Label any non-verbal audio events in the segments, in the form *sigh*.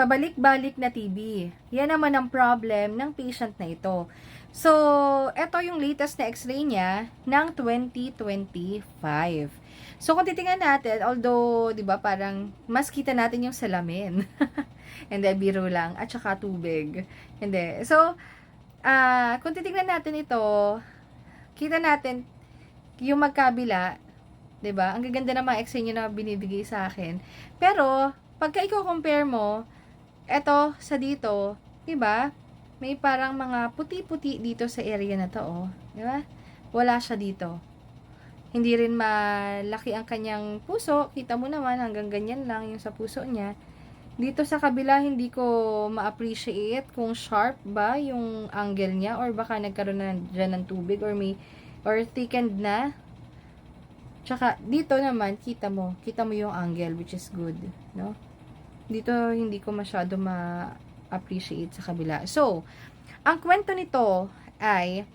pabalik-balik na TB. Yan naman ang problem ng patient na ito. So, ito yung latest na x-ray niya ng 2025. So, kung titingnan natin, although, di ba, parang mas kita natin yung salamin. *laughs* Hindi, biro lang. At saka tubig. Hindi. So, ah kung titingnan natin ito, kita natin yung magkabila, 'di ba? Ang gaganda ng mga x-ray niyo na binibigay sa akin. Pero pagka i-compare mo eto sa dito, 'di ba? May parang mga puti-puti dito sa area na to, oh. 'Di ba? Wala siya dito. Hindi rin malaki ang kanyang puso. Kita mo naman hanggang ganyan lang yung sa puso niya. Dito sa kabila, hindi ko ma-appreciate kung sharp ba yung angle niya or baka nagkaroon na dyan ng tubig or may or thickened na. Tsaka, dito naman, kita mo, kita mo yung angle which is good, no? Dito, hindi ko masyado ma-appreciate sa kabila. So, ang kwento nito ay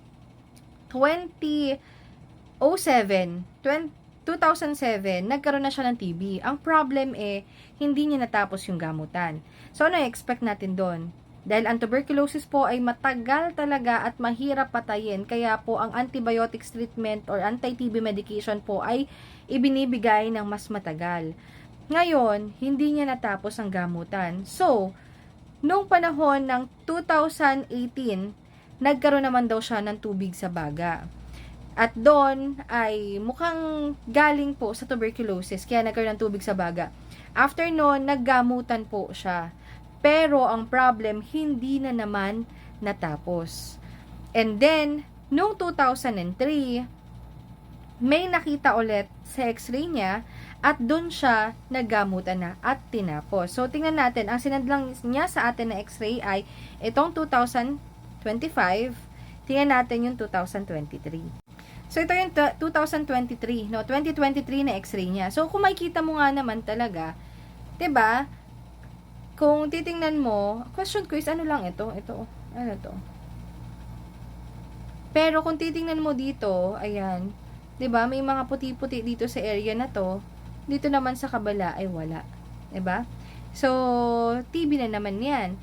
2007, 20, 2007, nagkaroon na siya ng TB. Ang problem eh, hindi niya natapos yung gamutan. So, ano expect natin doon? Dahil ang tuberculosis po ay matagal talaga at mahirap patayin, kaya po ang antibiotics treatment or anti-TB medication po ay ibinibigay ng mas matagal. Ngayon, hindi niya natapos ang gamutan. So, nung panahon ng 2018, nagkaroon naman daw siya ng tubig sa baga. At doon ay mukhang galing po sa tuberculosis, kaya nagkaroon ng tubig sa baga. After noon, naggamutan po siya. Pero ang problem, hindi na naman natapos. And then, noong 2003, may nakita ulit sa x-ray niya at doon siya naggamutan na at tinapos. So, tingnan natin, ang sinadlang niya sa atin na x-ray ay itong 2025. Tingnan natin yung 2023. So, ito yung 2023, no? 2023 na x-ray niya. So, kung makikita mo nga naman talaga, ba? Kung titingnan mo, question ko is ano lang ito? Ito, ano to? Pero kung titingnan mo dito, ayan, 'di ba? May mga puti-puti dito sa area na to. Dito naman sa kabala ay wala, 'di ba? So, TB na naman 'yan.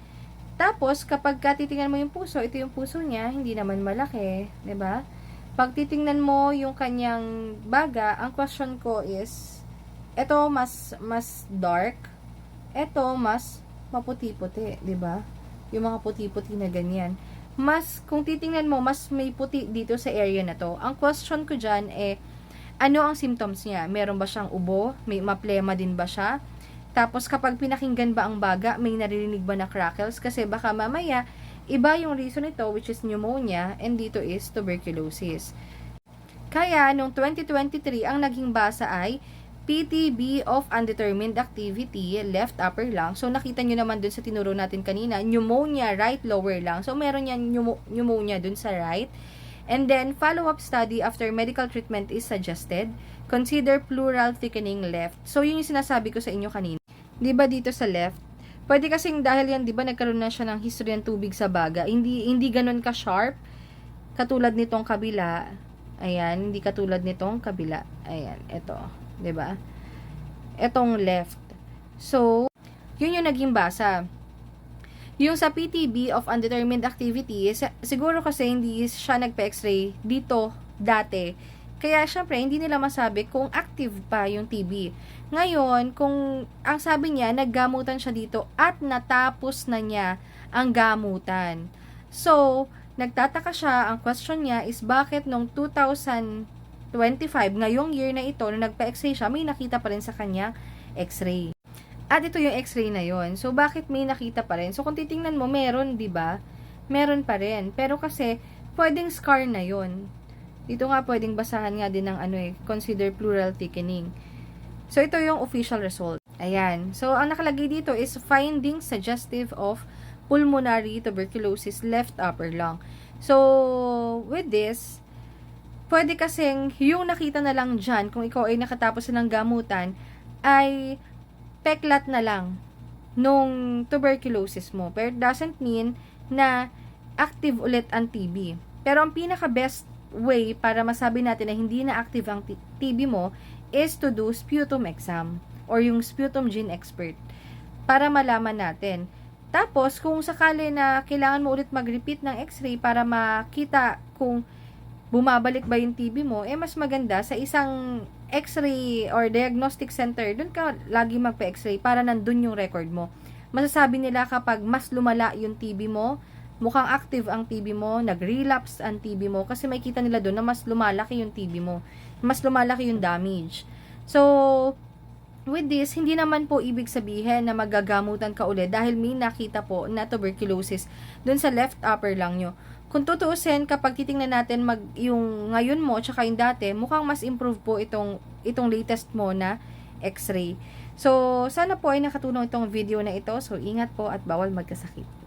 Tapos, kapag ka titingnan mo yung puso, ito yung puso niya, hindi naman malaki, 'di ba? Pag titingnan mo yung kanyang baga, ang question ko is, ito mas mas dark, ito mas maputi-puti, 'di ba? Yung mga puti-puti na ganyan. Mas kung titingnan mo, mas may puti dito sa area na to. Ang question ko diyan eh ano ang symptoms niya? Meron ba siyang ubo? May maplema din ba siya? Tapos kapag pinakinggan ba ang baga, may naririnig ba na crackles? Kasi baka mamaya Iba yung reason nito which is pneumonia and dito is tuberculosis. Kaya noong 2023 ang naging basa ay PTB of undetermined activity, left upper lung. So nakita nyo naman dun sa tinuro natin kanina, pneumonia, right lower lung. So meron yan pneumonia dun sa right. And then follow-up study after medical treatment is suggested. Consider pleural thickening left. So yun yung sinasabi ko sa inyo kanina. ba dito sa left, Pwede kasing dahil yan, 'di ba, nagkaroon na siya ng history ng tubig sa baga. Hindi hindi ganoon ka sharp katulad nitong kabila. Ayan, hindi katulad nitong kabila. Ayan, ito, ba? Etong left. So, yun yung naging basa. Yung sa PTB of undetermined activity, siguro kasi hindi siya nagpa-x-ray dito dati kaya, syempre, hindi nila masabi kung active pa yung TB. Ngayon, kung ang sabi niya, naggamutan siya dito at natapos na niya ang gamutan. So, nagtataka siya, ang question niya is bakit nung 2025, ngayong year na ito, nung nagpa-x-ray siya, may nakita pa rin sa kanya x-ray. At ito yung x-ray na yon. So, bakit may nakita pa rin? So, kung titingnan mo, meron, di ba? Meron pa rin. Pero kasi, pwedeng scar na yon dito nga pwedeng basahan nga din ng ano eh, consider plural thickening. So, ito yung official result. Ayan. So, ang nakalagay dito is finding suggestive of pulmonary tuberculosis left upper lung. So, with this, pwede kasing yung nakita na lang dyan, kung ikaw ay nakatapos ng gamutan, ay peklat na lang nung tuberculosis mo. Pero it doesn't mean na active ulit ang TB. Pero ang pinaka-best way para masabi natin na hindi na active ang TB mo is to do sputum exam or yung sputum gene expert. para malaman natin. Tapos, kung sakali na kailangan mo ulit mag-repeat ng x-ray para makita kung bumabalik ba yung TB mo, eh mas maganda sa isang x-ray or diagnostic center, dun ka lagi magpa-x-ray para nandun yung record mo. Masasabi nila kapag mas lumala yung TB mo, mukhang active ang TB mo, nag-relapse ang TB mo, kasi may kita nila doon na mas lumalaki yung TB mo, mas lumalaki yung damage. So, with this, hindi naman po ibig sabihin na magagamutan ka ulit dahil may nakita po na tuberculosis dun sa left upper lung nyo. Kung tutuusin, kapag titingnan natin mag, yung ngayon mo tsaka yung dati, mukhang mas improve po itong, itong latest mo na x-ray. So, sana po ay nakatulong itong video na ito. So, ingat po at bawal magkasakit.